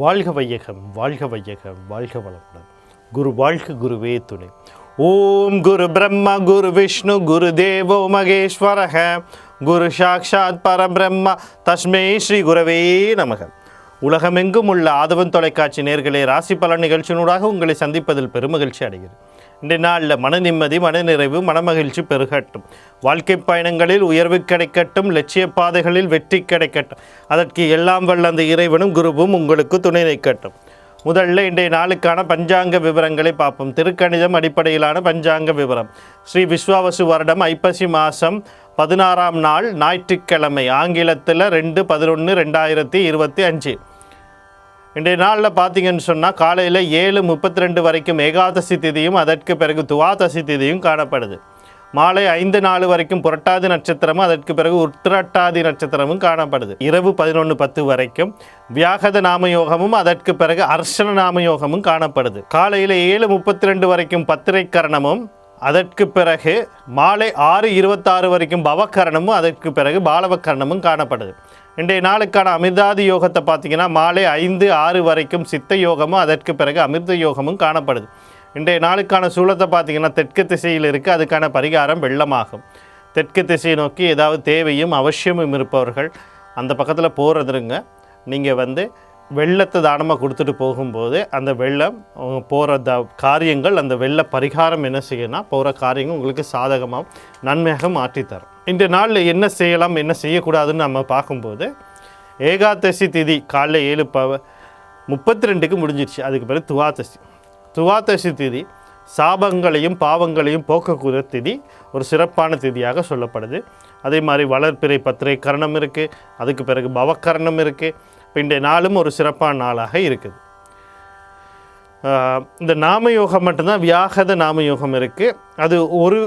வாழ்க வையகம் வாழ்க வையகம் வாழ்க வளமுடன். குரு வாழ்க குருவே துணை. ஓம் குரு பிரம்ம குரு விஷ்ணு குரு தேவோ மகேஸ்வரக. குரு சாக்ஷாத் பரபிரம்ம தஸ்மே ஸ்ரீ குரவே நமக. உலகமெங்கும் உள்ள ஆதவன் தொலைக்காட்சி நேர்களே ராசி பலன் நிகழ்ச்சியினூடாக உங்களை சந்திப்பதில் பெருமகிழ்ச்சி அடைகிறது இன்றைய நாளில் மன நிம்மதி மனநிறைவு மனமகிழ்ச்சி பெருகட்டும். வாழ்க்கை பயணங்களில் உயர்வு கிடைக்கட்டும் லட்சிய பாதைகளில் வெற்றி கிடைக்கட்டும். அதற்கு எல்லாம் வல்ல அந்த இறைவனும் குருவும் உங்களுக்கு துணை நிற்கட்டும். முதல்ல இன்றைய நாளுக்கான பஞ்சாங்க விவரங்களை பார்ப்போம். திருக்கணிதம் அடிப்படையிலான பஞ்சாங்க விவரம். ஸ்ரீ விஸ்வாவசு வருடம் ஐப்பசி மாதம் பதினாறாம் நாள் ஞாயிற்றுக்கிழமை ஆங்கிலத்தில் ரெண்டு பதினொன்று ரெண்டாயிரத்தி இருபத்தி அஞ்சு. இன்றைய நாளில் பார்த்தீங்கன்னு சொன்னால் காலையில் ஏழு முப்பத்தி ரெண்டு வரைக்கும் ஏகாதசி திதியும் அதற்கு பிறகு துவாதசி திதியும் காணப்படுது. மாலை ஐந்து நாலு வரைக்கும் புரட்டாதி நட்சத்திரமும் அதற்கு பிறகு உத்திரட்டாதி நட்சத்திரமும் காணப்படுது. இரவு பதினொன்று பத்து வரைக்கும் வியாகத நாமயோகமும் அதற்கு பிறகு அர்ஷன நாமயோகமும் காணப்படுது. காலையில் ஏழு முப்பத்தி ரெண்டு வரைக்கும் பத்திரை கரணமும் அதற்கு பிறகு மாலை ஆறு இருபத்தாறு வரைக்கும் பவக்கரணமும் அதற்கு பிறகு பாலவக்கரணமும் காணப்படுது. இன்றைய நாளுக்கான அமிர்தாதி யோகத்தை பார்த்தீங்கன்னா மாலை ஐந்து ஆறு வரைக்கும் சித்த யோகமும் அதற்கு பிறகு அமிர்த யோகமும் காணப்படுது. இன்றைய நாளுக்கான சூழத்தை பார்த்தீங்கன்னா தெற்கு திசையில் இருக்குது அதுக்கான பரிகாரம் வெள்ளமாகும். தெற்கு திசையை நோக்கி ஏதாவது தேவையும் அவசியமும் இருப்பவர்கள் அந்த பக்கத்தில் போகிறதுங்க நீங்கள் வந்து வெள்ளத்தை தானமாக கொடுத்துட்டு போகும்போது அந்த வெள்ளம் போகிற த காரியங்கள் அந்த வெள்ள பரிகாரம் என்ன செய்யணும்னா போகிற காரியங்கள் உங்களுக்கு சாதகமாக நன்மையாக மாற்றித்தரும் இந்த நாளில் என்ன செய்யலாம் என்ன செய்யக்கூடாதுன்னு நம்ம பார்க்கும்போது ஏகாதசி திதி காலைல ஏழு பவ முப்பத்தி ரெண்டுக்கு முடிஞ்சிருச்சு. அதுக்கு பிறகு துவாதசி. துவாதசி திதி சாபங்களையும் பாவங்களையும் போக்கக்கூடிய திதி ஒரு சிறப்பான திதியாக சொல்லப்படுது. அதே மாதிரி வளர்ப்பிறை பத்திரை கரணம் இருக்குது அதுக்கு பிறகு பவக்கரணம் இருக்குது இப்போ இன்றைய நாளும் ஒரு சிறப்பான நாளாக இருக்குது. இந்த நாமயோகம் மட்டும்தான் வியாகத நாமயோகம் இருக்குது அது ஒரு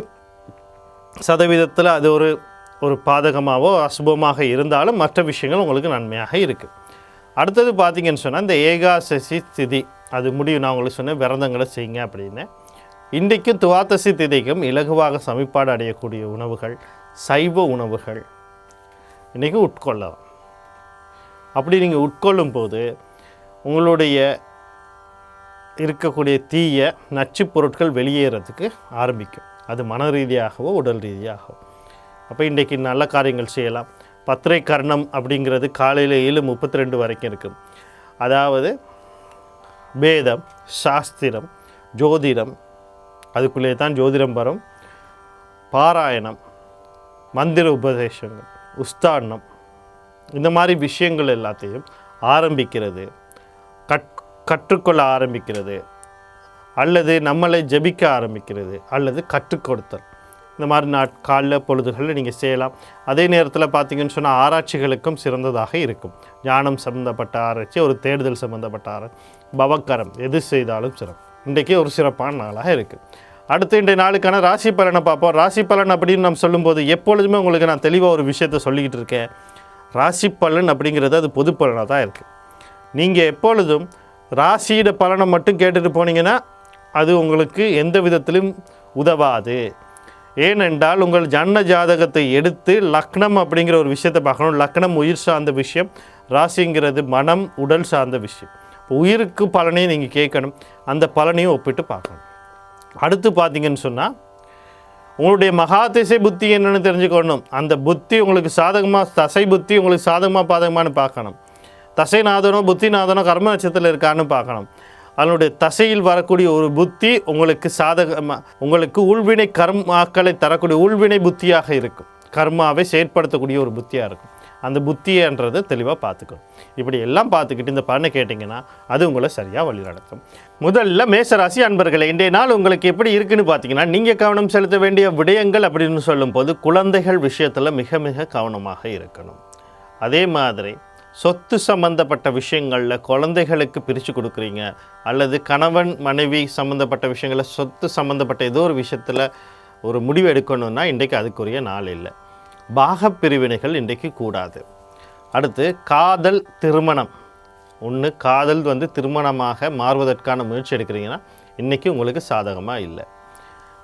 சதவீதத்தில் அது ஒரு ஒரு பாதகமாகவோ அசுபமாக இருந்தாலும் மற்ற விஷயங்கள் உங்களுக்கு நன்மையாக இருக்குது அடுத்தது பார்த்தீங்கன்னு சொன்னால் இந்த ஏகாசசி திதி. அது முடியும் நான் உங்களுக்கு சொன்னேன் விரதங்களை செய்யுங்க அப்படின்னு. இன்றைக்கும் துவாதசி திதிக்கும் இலகுவாக சமிப்பாடு அடையக்கூடிய உணவுகள் சைவ உணவுகள் இன்றைக்கி உட்கொள்ளலாம். அப்படி நீங்கள் உட்கொள்ளும் போது உங்களுடைய இருக்கக்கூடிய தீய நச்சுப் பொருட்கள் வெளியேறதுக்கு ஆரம்பிக்கும். அது மன ரீதியாகவோ உடல் ரீதியாகவோ. அப்போ இன்றைக்கி நல்ல காரியங்கள் செய்யலாம். பத்திரை கர்ணம் அப்படிங்கிறது காலையில் ஏழு முப்பத்தி ரெண்டு வரைக்கும் இருக்கும். அதாவது வேதம் சாஸ்திரம் ஜோதிடம் அதுக்குள்ளே தான் ஜோதிடம் வரும். பாராயணம் மந்திர உபதேசங்கள் உஸ்தானம் இந்த மாதிரி விஷயங்கள் எல்லாத்தையும் ஆரம்பிக்கிறது கற் கற்றுக்கொள்ள ஆரம்பிக்கிறது. அல்லது நம்மளை ஜெபிக்க ஆரம்பிக்கிறது அல்லது கற்றுக் கொடுத்தல். இந்த மாதிரி நாட் காலைல பொழுதுகளில் நீங்கள் செய்யலாம். அதே நேரத்தில் பார்த்தீங்கன்னு சொன்னால் ஆராய்ச்சிகளுக்கும் சிறந்ததாக இருக்கும். ஞானம் சம்மந்தப்பட்ட ஆராய்ச்சி ஒரு தேடுதல் சம்மந்தப்பட்ட ஆராய்ச்சி பவக்கரம் எது செய்தாலும் சிறப்பு. இன்றைக்கி ஒரு சிறப்பான நாளாக இருக்குது அடுத்து இன்றைய நாளுக்கான ராசி பலனை பார்ப்போம். ராசி பலன் அப்படின்னு நம்ம சொல்லும்போது எப்பொழுதுமே உங்களுக்கு நான் தெளிவாக ஒரு விஷயத்த சொல்லிக்கிட்டு இருக்கேன். ராசி பலன் அப்படிங்கிறது அது பொது பலனாக தான் இருக்குது நீங்கள் எப்பொழுதும் ராசியிட பலனை மட்டும் கேட்டுட்டு போனீங்கன்னா அது உங்களுக்கு எந்த விதத்திலும் உதவாது. ஏனென்றால் உங்கள் ஜன்ன ஜாதகத்தை எடுத்து லக்னம் அப்படிங்கிற ஒரு விஷயத்தை பார்க்கணும். லக்னம் உயிர் சார்ந்த விஷயம் ராசிங்கிறது மனம் உடல் சார்ந்த விஷயம். உயிருக்கு பலனையும் நீங்கள் கேட்கணும். அந்த பலனையும் ஒப்பிட்டு பார்க்கணும். அடுத்து பார்த்தீங்கன்னு சொன்னால் உங்களுடைய மகாதிசை புத்தி என்னென்னு தெரிஞ்சுக்கணும். அந்த புத்தி உங்களுக்கு சாதகமாக தசை புத்தி உங்களுக்கு சாதகமாக பாதகமானு பார்க்கணும். தசைநாதனோ புத்திநாதனோ கர்ம நட்சத்திரத்தில் இருக்கான்னு பார்க்கணும். அதனுடைய தசையில் வரக்கூடிய ஒரு புத்தி உங்களுக்கு சாதகமாக உங்களுக்கு உள்வினை கர்மாக்களை தரக்கூடிய உள்வினை புத்தியாக இருக்கும். கர்மாவை செயற்படுத்தக்கூடிய ஒரு புத்தியாக இருக்கும். அந்த புத்தியன்றதை தெளிவாக பார்த்துக்கணும் இப்படி எல்லாம் பார்த்துக்கிட்டு இந்த பலனை கேட்டிங்கன்னா அது உங்களை சரியாக வழிநடத்தும் முதல்ல மேசராசி அன்பர்களை இன்றைய நாள் உங்களுக்கு எப்படி இருக்குன்னு பார்த்தீங்கன்னா நீங்கள் கவனம் செலுத்த வேண்டிய விடயங்கள் அப்படின்னு சொல்லும்போது குழந்தைகள் விஷயத்தில் மிக மிக கவனமாக இருக்கணும். அதே மாதிரி சொத்து சம்பந்தப்பட்ட விஷயங்களில் குழந்தைகளுக்கு பிரித்து கொடுக்குறீங்க அல்லது கணவன் மனைவி சம்மந்தப்பட்ட விஷயங்களில் சொத்து சம்மந்தப்பட்ட ஏதோ ஒரு விஷயத்தில் ஒரு முடிவு எடுக்கணும்னா இன்றைக்கு அதுக்குரிய நாள் இல்லை. பாகப் பிரிவினைகள் இன்றைக்கு கூடாது. அடுத்து காதல் திருமணம். ஒன்று காதல் வந்து திருமணமாக மாறுவதற்கான முயற்சி எடுக்கிறீங்கன்னா இன்றைக்கி உங்களுக்கு சாதகமாக இல்லை.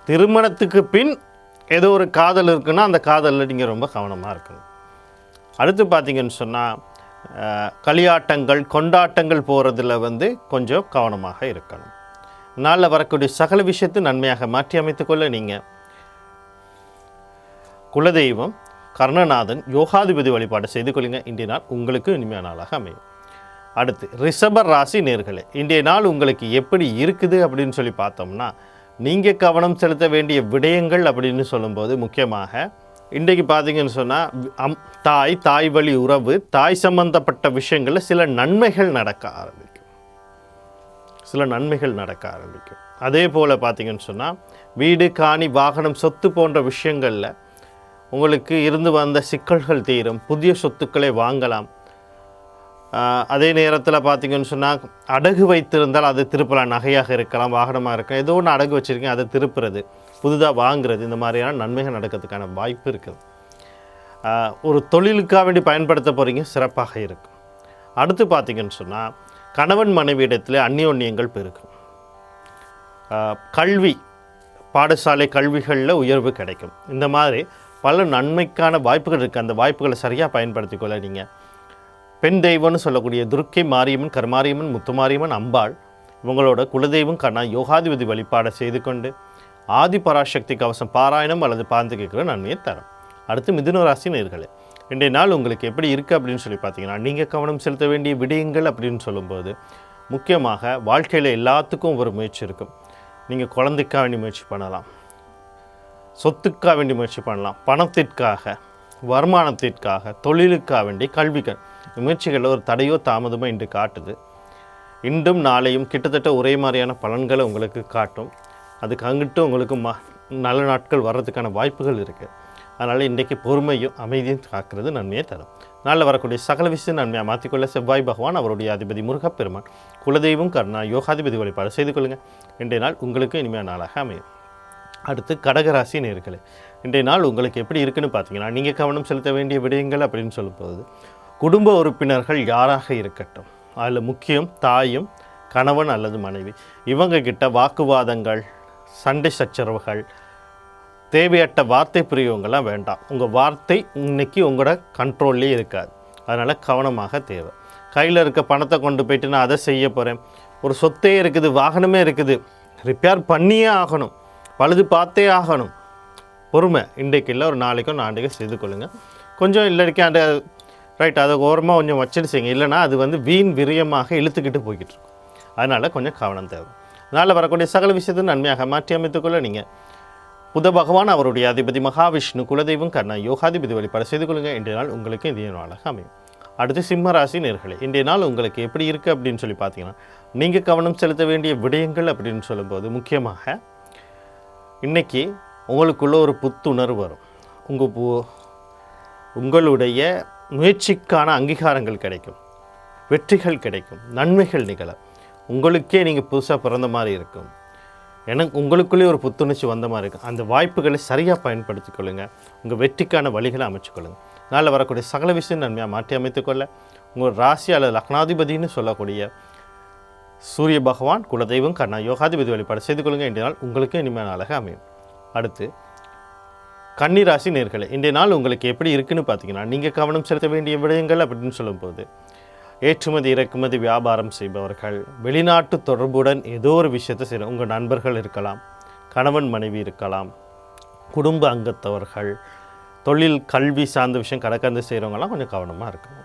திருமணத்துக்கு பின் ஏதோ ஒரு காதல் இருக்குன்னா அந்த காதலில் நீங்கள் ரொம்ப கவனமாக இருக்கணும். அடுத்து பார்த்தீங்கன்னு சொன்னால் களியாட்டங்கள் கொண்டாட்டங்கள் போகிறதுல வந்து கொஞ்சம் கவனமாக இருக்கணும். நாளில் வரக்கூடிய சகல விஷயத்தை நன்மையாக மாற்றி அமைத்துக்கொள்ள நீங்கள் குலதெய்வம் கர்ணநாதன் யோகாதிபதி வழிபாடு செய்து கொள்ளுங்க. இன்றைய நாள் உங்களுக்கு இனிமையான நாளாக அமையும். அடுத்து ரிஷப ராசி நேர்களே இன்றைய நாள் உங்களுக்கு எப்படி இருக்குது அப்படின்னு சொல்லி பார்த்தோம்னா நீங்கள் கவனம் செலுத்த வேண்டிய விடயங்கள் அப்படின்னு சொல்லும்போது முக்கியமாக இன்றைக்கு பார்த்தீங்கன்னு சொன்னால் அம் தாய் தாய் வழி உறவு தாய் சம்பந்தப்பட்ட விஷயங்களில் சில நன்மைகள் நடக்க ஆரம்பிக்கும். சில நன்மைகள் நடக்க ஆரம்பிக்கும். அதே போல் பார்த்தீங்கன்னு சொன்னால் வீடு காணி வாகனம் சொத்து போன்ற விஷயங்களில் உங்களுக்கு இருந்து வந்த சிக்கல்கள் தீரும். புதிய சொத்துக்களை வாங்கலாம். அதே நேரத்தில் பார்த்தீங்கன்னு சொன்னால் அடகு வைத்திருந்தால் அது திருப்பலாம் நகையாக இருக்கலாம் வாகனமாக இருக்கலாம். ஏதோ ஒன்று அடகு வச்சுருக்கேன் அதை திருப்புறது. புதுதாக வாங்குறது. இந்த மாதிரியான நன்மைகள் நடக்கிறதுக்கான வாய்ப்பு இருக்குது. ஒரு தொழிலுக்காக வேண்டி பயன்படுத்த போகிறீங்க சிறப்பாக இருக்கும். அடுத்து பார்த்தீங்கன்னு சொன்னால் கணவன் மனைவியிடத்தில் இடத்துல பெருகும். பெருக்கும் கல்வி பாடசாலை கல்விகளில் உயர்வு கிடைக்கும். இந்த மாதிரி பல நன்மைக்கான வாய்ப்புகள் இருக்குது அந்த வாய்ப்புகளை சரியாக பயன்படுத்திக்கொள்ள நீங்கள் பெண் தெய்வம்னு சொல்லக்கூடிய துர்க்கை மாரியம்மன் கருமாரியம்மன் முத்துமாரியம்மன் அம்பாள் இவங்களோட குலதெய்வம் கண்ணா யோகாதிபதி வழிபாடை செய்து கொண்டு ஆதி பராசக்தி கவசம் பாராயணம் அல்லது பாந்து கேட்குற நன்மையை தரும். அடுத்து மிதுன ராசி நேர்களே இன்றைய நாள் உங்களுக்கு எப்படி இருக்குது அப்படின்னு சொல்லி பார்த்தீங்கன்னா நீங்கள் கவனம் செலுத்த வேண்டிய விடயங்கள் அப்படின்னு சொல்லும்போது முக்கியமாக வாழ்க்கையில் எல்லாத்துக்கும் ஒரு முயற்சி இருக்கும். நீங்கள் குழந்தைக்காக வேண்டி முயற்சி பண்ணலாம் சொத்துக்காக வேண்டி முயற்சி பண்ணலாம் பணத்திற்காக வருமானத்திற்காக தொழிலுக்காக வேண்டி கல்விகள். முயற்சிகளில் ஒரு தடையோ தாமதமோ இன்று காட்டுது. இன்றும் நாளையும் கிட்டத்தட்ட ஒரே மாதிரியான பலன்களை உங்களுக்கு காட்டும். அதுக்கு அங்கிட்டு உங்களுக்கு ம நல்ல நாட்கள் வர்றதுக்கான வாய்ப்புகள் இருக்குது அதனால் இன்றைக்கு பொறுமையும் அமைதியும் காக்கிறது நன்மையை தரும். நாளில் வரக்கூடிய சகல விஷயம் நன்மையாக மாற்றிக்கொள்ள செவ்வாய் பகவான் அவருடைய அதிபதி முருகப்பெருமான் குலதெய்வம் கர்ணா யோகாதிபதி வழிபாடு செய்து கொள்ளுங்கள் இன்றைய நாள் உங்களுக்கு இனிமையான நாளாக அமையும். அடுத்து கடகராசி நேர்களே இன்றைய நாள் உங்களுக்கு எப்படி இருக்குன்னு பார்த்தீங்கன்னா நீங்கள் கவனம் செலுத்த வேண்டிய விடயங்கள் அப்படின்னு சொல்லும்போது குடும்ப உறுப்பினர்கள் யாராக இருக்கட்டும் அதில் முக்கியம் தாயும் கணவன் அல்லது மனைவி இவங்க கிட்ட வாக்குவாதங்கள் சண்டை சச்சரவுகள் தேவையற்ற வார்த்தை பிரிவுங்கள்லாம் வேண்டாம். உங்கள் வார்த்தை இன்னைக்கு உங்களோட கண்ட்ரோல்லே இருக்காது. அதனால் கவனமாக தேவை. கையில் இருக்க பணத்தை கொண்டு போயிட்டு நான் அதை செய்ய போகிறேன் ஒரு சொத்தே இருக்குது வாகனமே இருக்குது. ரிப்பேர் பண்ணியே ஆகணும். பழுது பார்த்தே ஆகணும். பொறுமை. இன்றைக்கு இல்லை ஒரு நாளைக்கோ நாளைக்கோ செய்து கொள்ளுங்கள் கொஞ்சம் இல்லைக்கே அந்த ரைட் அதை ஓரமாக கொஞ்சம் வச்சுட்டு செய்யுங்க இல்லைன்னா அது வந்து வீண் விரியமாக இழுத்துக்கிட்டு போய்கிட்டு இருக்கும். அதனால் கொஞ்சம் கவனம் தேவை. அதனால் வரக்கூடிய சகல விஷயத்தை நன்மையாக மாற்றி அமைத்துக்கொள்ள நீங்கள் புத பகவான் அவருடைய அதிபதி மகாவிஷ்ணு குலதெய்வம் கர்ணா யோகாதிபதி வழிபாடு செய்து கொள்ளுங்கள் இன்றைய நாள் உங்களுக்கு இந்திய நாளாக அமையும். அடுத்து சிம்மராசி நேர்களை இன்றைய நாள் உங்களுக்கு எப்படி இருக்குது அப்படின்னு சொல்லி பார்த்தீங்கன்னா நீங்கள் கவனம் செலுத்த வேண்டிய விடயங்கள் அப்படின்னு சொல்லும்போது முக்கியமாக இன்னைக்கு உங்களுக்குள்ள ஒரு புத்துணர்வு வரும். உங்கள் பூ உங்களுடைய முயற்சிக்கான அங்கீகாரங்கள் கிடைக்கும். வெற்றிகள் கிடைக்கும். நன்மைகள் நிகழும். உங்களுக்கே நீங்கள் புதுசாக பிறந்த மாதிரி இருக்கும். எனக்கு உங்களுக்குள்ளே ஒரு புத்துணர்ச்சி வந்த மாதிரி இருக்கும். அந்த வாய்ப்புகளை சரியாக பயன்படுத்திக்கொள்ளுங்க உங்கள் வெற்றிக்கான வழிகளை அமைச்சுக்கொள்ளுங்கள் நாளில் வரக்கூடிய சகல விஷயம் நன்மையாக மாற்றி அமைத்துக்கொள்ள உங்கள் ராசி அல்லது லக்னாதிபதினு சொல்லக்கூடிய சூரிய பகவான் குலதெய்வம் கண்ணா யோகாதிபதி வழிபாடு செய்து கொள்ளுங்கள் இன்றைய நாள் உங்களுக்கு இனிமையான அழகாக அமையும். அடுத்து கன்னிராசி நேர்களை இன்றைய நாள் உங்களுக்கு எப்படி இருக்குன்னு பார்த்தீங்கன்னா நீங்கள் கவனம் செலுத்த வேண்டிய விடயங்கள் அப்படின்னு சொல்லும்போது ஏற்றுமதி இறக்குமதி வியாபாரம் செய்பவர்கள் வெளிநாட்டு தொடர்புடன் ஏதோ ஒரு விஷயத்தை செய்யணும் உங்கள் நண்பர்கள் இருக்கலாம் கணவன் மனைவி இருக்கலாம் குடும்ப அங்கத்தவர்கள் தொழில் கல்வி சார்ந்த விஷயம் கடக்கந்து செய்கிறவங்கலாம் கொஞ்சம் கவனமாக இருக்கும்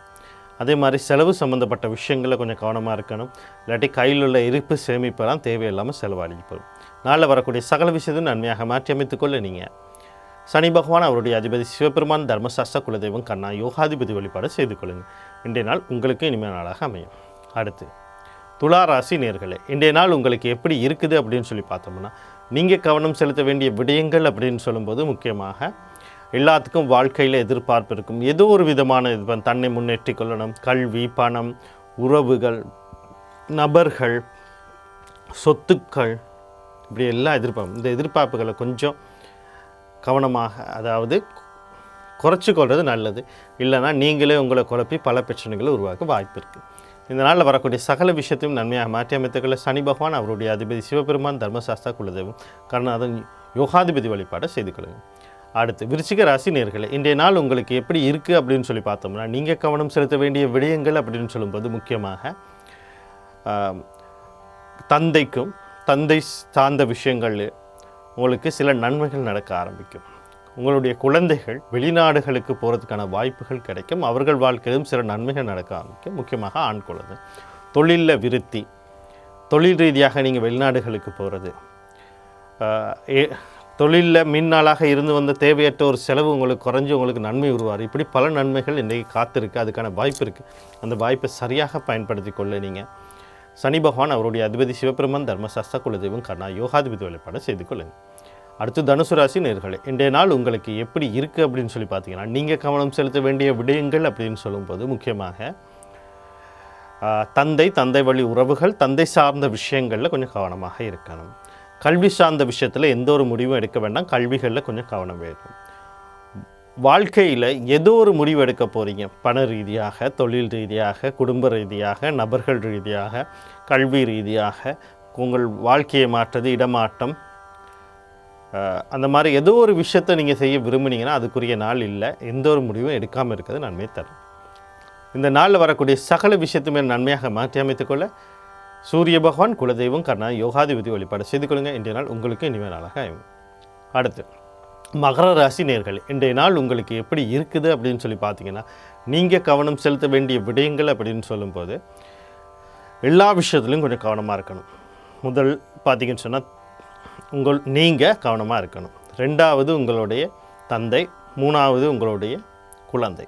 அதே மாதிரி செலவு சம்மந்தப்பட்ட விஷயங்களில் கொஞ்சம் கவனமாக இருக்கணும். இல்லாட்டி கையில் உள்ள இருப்பு சேமிப்பெல்லாம் தேவையில்லாமல் செலவழிப்போம் நாளில் வரக்கூடிய சகல விஷயத்தையும் நன்மையாக மாற்றியமைத்துக்கொள்ள நீங்கள் சனி பகவான் அவருடைய அதிபதி சிவபெருமான் தர்மசாஸ்திர குலதெய்வம் கண்ணா யோகாதிபதி வழிபாடு செய்து கொள்ளுங்கள். இன்றைய நாள் உங்களுக்கு இனிமே நாளாக அமையும். அடுத்து துலா ராசி நேர்களே இன்றைய நாள் உங்களுக்கு எப்படி இருக்குது அப்படின்னு சொல்லி பார்த்தோம்னா நீங்கள் கவனம் செலுத்த வேண்டிய விடயங்கள் அப்படின்னு சொல்லும்போது முக்கியமாக எல்லாத்துக்கும் வாழ்க்கையில் எதிர்பார்ப்பு இருக்கும். ஏதோ ஒரு விதமான இது தன்னை முன்னேற்றி கொள்ளணும். கல்வி பணம் உறவுகள் நபர்கள் சொத்துக்கள் இப்படி எல்லாம் எதிர்பார்ப்பு. இந்த எதிர்பார்ப்புகளை கொஞ்சம் கவனமாக அதாவது குறைச்சிக்கொள்வது நல்லது. இல்லைன்னா நீங்களே உங்களை குழப்பி பல பிரச்சனைகளை உருவாக்க வாய்ப்பு இருக்குது இந்த நாளில் வரக்கூடிய சகல விஷயத்தையும் நன்மையாக மாற்றி அமைத்துக்கொள்ள சனி பகவான் அவருடைய அதிபதி சிவபெருமான் தர்மசாஸ்தா குலதெய்வம் கருணாதன் யோகாதிபதி வழிபாடை செய்து கொள்ளுங்கள். அடுத்து விருச்சிக ராசி நேர்களை இன்றைய நாள் உங்களுக்கு எப்படி இருக்குது அப்படின்னு சொல்லி பார்த்தோம்னா நீங்கள் கவனம் செலுத்த வேண்டிய விடயங்கள் அப்படின்னு சொல்லும்போது முக்கியமாக தந்தைக்கும் தந்தை சார்ந்த விஷயங்கள் உங்களுக்கு சில நன்மைகள் நடக்க ஆரம்பிக்கும். உங்களுடைய குழந்தைகள் வெளிநாடுகளுக்கு போகிறதுக்கான வாய்ப்புகள் கிடைக்கும். அவர்கள் வாழ்க்கையிலும் சில நன்மைகள் நடக்க ஆரம்பிக்கும். முக்கியமாக ஆண் குழந்தை. தொழிலில் விருத்தி. தொழில் ரீதியாக நீங்கள் வெளிநாடுகளுக்கு போகிறது தொழிலில் மின்னாளாக இருந்து வந்த தேவையற்ற ஒரு செலவு உங்களுக்கு குறைஞ்சி உங்களுக்கு நன்மை உருவார். இப்படி பல நன்மைகள் இன்றைக்கு காத்திருக்கு. அதுக்கான வாய்ப்பு இருக்குது அந்த வாய்ப்பை சரியாக பயன்படுத்தி கொள்ள நீங்கள் சனி பகவான் அவருடைய அதிபதி சிவபெருமான் தர்மசாஸ்தா குலதெய்வம் கர்ணா யோகாதிபதி வழிபாடு செய்து கொள்ளுங்கள் அடுத்து தனுசு ராசி நேர்களே இன்றைய நாள் உங்களுக்கு எப்படி இருக்குது அப்படின்னு சொல்லி பார்த்தீங்கன்னா நீங்கள் கவனம் செலுத்த வேண்டிய விடயங்கள் அப்படின்னு சொல்லும்போது முக்கியமாக தந்தை தந்தை வழி உறவுகள் தந்தை சார்ந்த விஷயங்களில் கொஞ்சம் கவனமாக இருக்கணும். கல்வி சார்ந்த விஷயத்தில் எந்த ஒரு முடிவும் எடுக்க வேண்டாம். கல்விகளில் கொஞ்சம் கவனம் வேணும். வாழ்க்கையில் ஏதோ ஒரு முடிவு எடுக்க போகிறீங்க பண ரீதியாக தொழில் ரீதியாக குடும்ப ரீதியாக நபர்கள் ரீதியாக கல்வி ரீதியாக உங்கள் வாழ்க்கையை மாற்றுறது இடமாற்றம் அந்த மாதிரி ஏதோ ஒரு விஷயத்தை நீங்கள் செய்ய விரும்புனீங்கன்னா அதுக்குரிய நாள் இல்லை. எந்த ஒரு முடிவும் எடுக்காமல் இருக்கிறது நன்மை தரும். இந்த நாளில் வரக்கூடிய சகல விஷயத்துமே நன்மையாக மாற்றி அமைத்துக்கொள்ள சூரிய பகவான் குலதெய்வம் கர்ணா யோகாதிபதி வழிபாடு செய்து கொள்ளுங்க. இன்றைய நாள் உங்களுக்கு இனிமேல் நாளாக ஆகும் அடுத்து மகர ராசி நேர்கள் இன்றைய நாள் உங்களுக்கு எப்படி இருக்குது அப்படின்னு சொல்லி பார்த்தீங்கன்னா நீங்கள் கவனம் செலுத்த வேண்டிய விடயங்கள் அப்படின்னு சொல்லும்போது எல்லா விஷயத்துலையும் கொஞ்சம் கவனமாக இருக்கணும். முதல் பார்த்தீங்கன்னு சொன்னால் உங்கள் நீங்கள் கவனமாக இருக்கணும். ரெண்டாவது உங்களுடைய தந்தை மூணாவது உங்களுடைய குழந்தை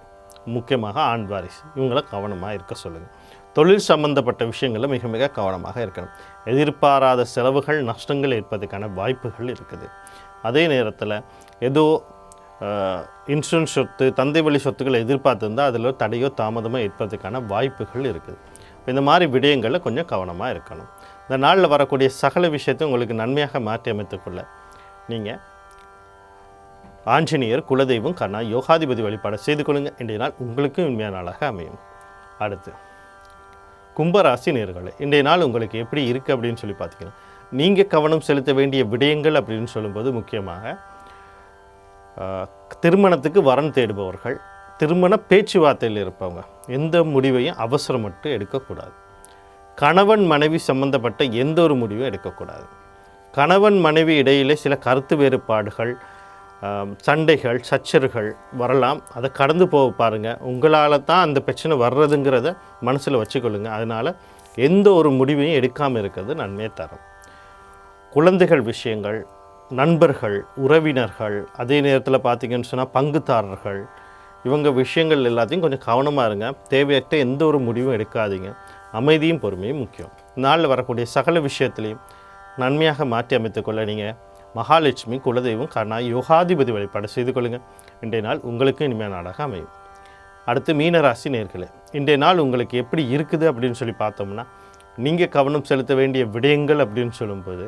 முக்கியமாக ஆண் வாரிசு. இவங்கள கவனமாக இருக்க சொல்லுங்கள் தொழில் சம்பந்தப்பட்ட விஷயங்களில் மிக மிக கவனமாக இருக்கணும். எதிர்பாராத செலவுகள் நஷ்டங்கள் ஏற்பதற்கான வாய்ப்புகள் இருக்குது. அதே நேரத்தில் ஏதோ இன்சூரன்ஸ் சொத்து தந்தை வழி சொத்துக்களை எதிர்பார்த்துருந்தால் அதில் தடையோ தாமதமோ ஏற்பதற்கான வாய்ப்புகள் இருக்குது. இந்த மாதிரி விடயங்களில் கொஞ்சம் கவனமாக இருக்கணும். இந்த நாளில் வரக்கூடிய சகல விஷயத்தை உங்களுக்கு நன்மையாக மாற்றி அமைத்துக்கொள்ள நீங்கள் ஆஞ்சநேயர் குலதெய்வம் கண்ணா யோகாதிபதி வழிபாடு செய்து கொள்ளுங்கள் இன்றைய நாள் உங்களுக்கும் உண்மையான நாளாக அமையும். அடுத்து கும்பராசி நேர்களை இன்றைய நாள் உங்களுக்கு எப்படி இருக்குது அப்படின்னு சொல்லி பார்த்தீங்கன்னா நீங்கள் கவனம் செலுத்த வேண்டிய விடயங்கள் அப்படின்னு சொல்லும்போது முக்கியமாக ஆஹ், திருமணத்துக்கு வரன் தேடுபவர்கள் திருமண பேச்சுவார்த்தையில் இருப்பவங்க எந்த முடிவையும் அவசரமட்டு எடுக்கக்கூடாது. கணவன் மனைவி சம்பந்தப்பட்ட எந்த ஒரு முடிவும் எடுக்கக்கூடாது. கணவன் மனைவி இடையிலே சில கருத்து வேறுபாடுகள் சண்டைகள் சச்சர்கள் வரலாம். அதை கடந்து போக பாருங்கள் உங்களால் தான் அந்த பிரச்சனை வர்றதுங்கிறத மனசில் வச்சுக்கொள்ளுங்க. அதனால் எந்த ஒரு முடிவையும் எடுக்காமல் இருக்கிறது நன்மையை தரும். குழந்தைகள் விஷயங்கள் நண்பர்கள் உறவினர்கள் அதே நேரத்தில் பார்த்தீங்கன்னு சொன்னால் பங்குதாரர்கள் இவங்க விஷயங்கள் எல்லாத்தையும் கொஞ்சம் கவனமாக இருங்க. தேவையற்ற எந்த ஒரு முடிவும் எடுக்காதீங்க. அமைதியும் பொறுமையும் முக்கியம். நாளில் வரக்கூடிய சகல விஷயத்துலையும் நன்மையாக மாற்றி அமைத்துக்கொள்ள நீங்கள் மகாலட்சுமி குலதெய்வம் கர்ணா யோகாதிபதி வழிபாடு செய்து கொள்ளுங்கள். இன்றைய நாள் உங்களுக்கு இனிமையான நாடாக அமையும். அடுத்து மீனராசி நேர்களே இன்றைய நாள் உங்களுக்கு எப்படி இருக்குது அப்படின்னு சொல்லி பார்த்தோம்னா நீங்கள் கவனம் செலுத்த வேண்டிய விடயங்கள் அப்படின்னு சொல்லும்போது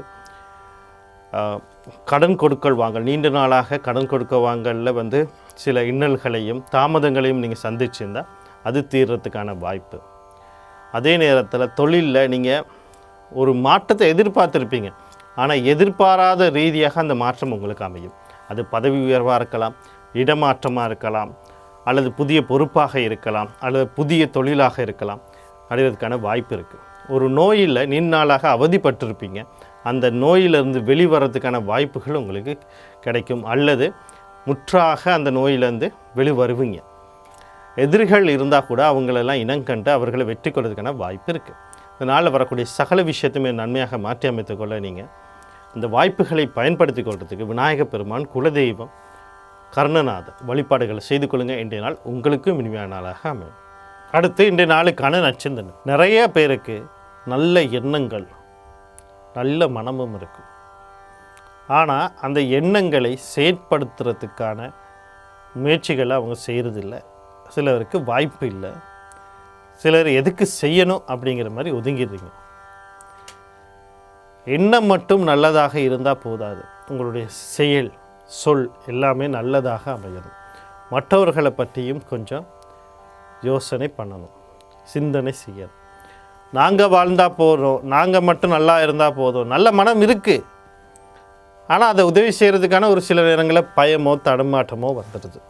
கடன் கொடுக்கல் வாங்கல் நீண்ட நாளாக கடன் கொடுக்க வாங்கலில் வந்து சில இன்னல்களையும் தாமதங்களையும் நீங்கள் சந்திச்சிருந்தால் அது தீர்றதுக்கான வாய்ப்பு. அதே நேரத்தில் தொழிலில் நீங்கள் ஒரு மாற்றத்தை எதிர்பார்த்துருப்பீங்க. ஆனால் எதிர்பாராத ரீதியாக அந்த மாற்றம் உங்களுக்கு அமையும். அது பதவி உயர்வாக இருக்கலாம் இடமாற்றமாக இருக்கலாம் அல்லது புதிய பொறுப்பாக இருக்கலாம் அல்லது புதிய தொழிலாக இருக்கலாம். அடைவதற்கான வாய்ப்பு இருக்குது ஒரு நோயில் நீண்ட நாளாக அவதிப்பட்டிருப்பீங்க. அந்த நோயிலிருந்து வெளிவரதுக்கான வாய்ப்புகள் உங்களுக்கு கிடைக்கும். அல்லது முற்றாக அந்த நோயிலேருந்து வெளிவருவீங்க. எதிரிகள் இருந்தால் கூட அவங்களெல்லாம் இனங்கண்டு அவர்களை வெற்றி கொள்வதற்கான வாய்ப்பு இருக்குது இதனால் வரக்கூடிய சகல விஷயத்தையுமே நன்மையாக மாற்றி அமைத்துக்கொள்ள நீங்கள் இந்த வாய்ப்புகளை பயன்படுத்தி கொள்றதுக்கு விநாயக பெருமான் குலதெய்வம் கர்ணநாத வழிபாடுகளை செய்து கொள்ளுங்க. இன்றைய நாள் உங்களுக்கும் இனிமையான நாளாக அமையும். அடுத்து இன்றைய நாளுக்கான நச்சந்தன் நிறைய பேருக்கு நல்ல எண்ணங்கள் நல்ல மனமும் இருக்கும். ஆனால் அந்த எண்ணங்களை செயற்படுத்துறதுக்கான முயற்சிகளை அவங்க செய்கிறதில்ல சிலருக்கு வாய்ப்பு இல்லை. சிலர் எதுக்கு செய்யணும் அப்படிங்கிற மாதிரி ஒதுங்கிடுறீங்க. எண்ணம் மட்டும் நல்லதாக இருந்தால் போதாது. உங்களுடைய செயல் சொல் எல்லாமே நல்லதாக அமையணும். மற்றவர்களை பற்றியும் கொஞ்சம் யோசனை பண்ணணும். சிந்தனை செய்யணும். நாங்கள் வாழ்ந்தால் போகிறோம் நாங்கள் மட்டும் நல்லா இருந்தால் போதும். நல்ல மனம் இருக்குது ஆனால் அதை உதவி செய்கிறதுக்கான ஒரு சில நேரங்களில் பயமோ தடுமாட்டமோ வந்துடுது.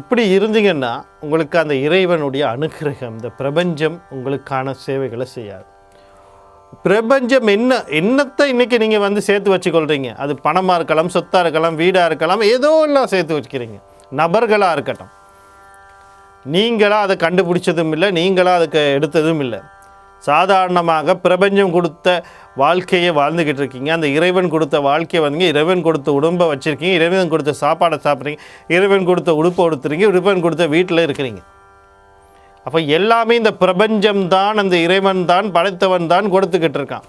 இப்படி இருந்தீங்கன்னா உங்களுக்கு அந்த இறைவனுடைய அனுகிரகம் இந்த பிரபஞ்சம் உங்களுக்கான சேவைகளை செய்யாது. பிரபஞ்சம் என்ன என்னத்தை இன்னைக்கு நீங்கள் வந்து சேர்த்து வச்சுக்கொள்கிறீங்க அது பணமாக இருக்கலாம் சொத்தாக இருக்கலாம் வீடாக இருக்கலாம் ஏதோ எல்லாம் சேர்த்து வச்சுக்கிறீங்க. நபர்களாக இருக்கட்டும். நீங்களாக அதை கண்டுபிடிச்சதும் இல்லை நீங்களாக அதுக்கு எடுத்ததும் இல்லை. சாதாரணமாக பிரபஞ்சம் கொடுத்த வாழ்க்கையை வாழ்ந்துக்கிட்டு இருக்கீங்க. அந்த இறைவன் கொடுத்த வாழ்க்கையை வந்துங்க இறைவன் கொடுத்த உடம்பை வச்சுருக்கீங்க இறைவன் கொடுத்த சாப்பாடை சாப்பிட்றீங்க இறைவன் கொடுத்த உடுப்பை உடுத்துறீங்க இறைவன் கொடுத்த வீட்டில் இருக்கிறீங்க. அப்போ எல்லாமே இந்த பிரபஞ்சம்தான் அந்த இறைவன் தான் படைத்தவன் தான் கொடுத்துக்கிட்டு இருக்கான்.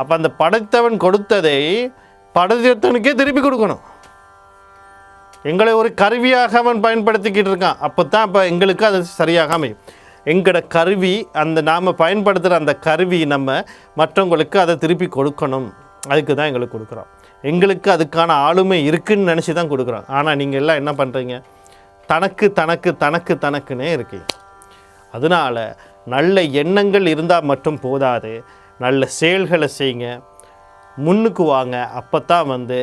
அப்போ அந்த படைத்தவன் கொடுத்ததை படைத்தவனுக்கே திருப்பி கொடுக்கணும். எங்களை ஒரு கருவியாக அவன் பயன்படுத்திக்கிட்டு இருக்கான். அப்போ தான் அப்போ எங்களுக்கு அது சரியாக அமையும். எங்களோட கருவி அந்த நாம் பயன்படுத்துகிற அந்த கருவி நம்ம மற்றவங்களுக்கு அதை திருப்பி கொடுக்கணும். அதுக்கு தான் எங்களுக்கு கொடுக்குறோம். எங்களுக்கு அதுக்கான ஆளுமை இருக்குதுன்னு நினச்சி தான் கொடுக்குறோம். ஆனால் நீங்கள் எல்லாம் என்ன பண்ணுறீங்க தனக்கு தனக்கு தனக்கு தனக்குன்னே இருக்கீங்க. அதனால் நல்ல எண்ணங்கள் இருந்தால் மட்டும் போதாது. நல்ல செயல்களை செய்யுங்க முன்னுக்கு வாங்க. அப்போ தான் வந்து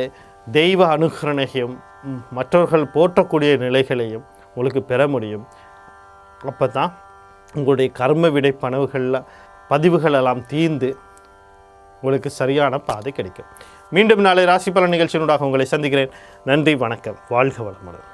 தெய்வ அனுகரணையும் மற்றவர்கள் போற்றக்கூடிய நிலைகளையும் உங்களுக்கு பெற முடியும். அப்போ தான் உங்களுடைய கர்ம விடை பணவுகளில் பதிவுகளெல்லாம் தீர்ந்து உங்களுக்கு சரியான பாதை கிடைக்கும். மீண்டும் நாளை ராசி பலன் நிகழ்ச்சியினூடாக உங்களை சந்திக்கிறேன். நன்றி வணக்கம். வாழ்க வளமுடன்.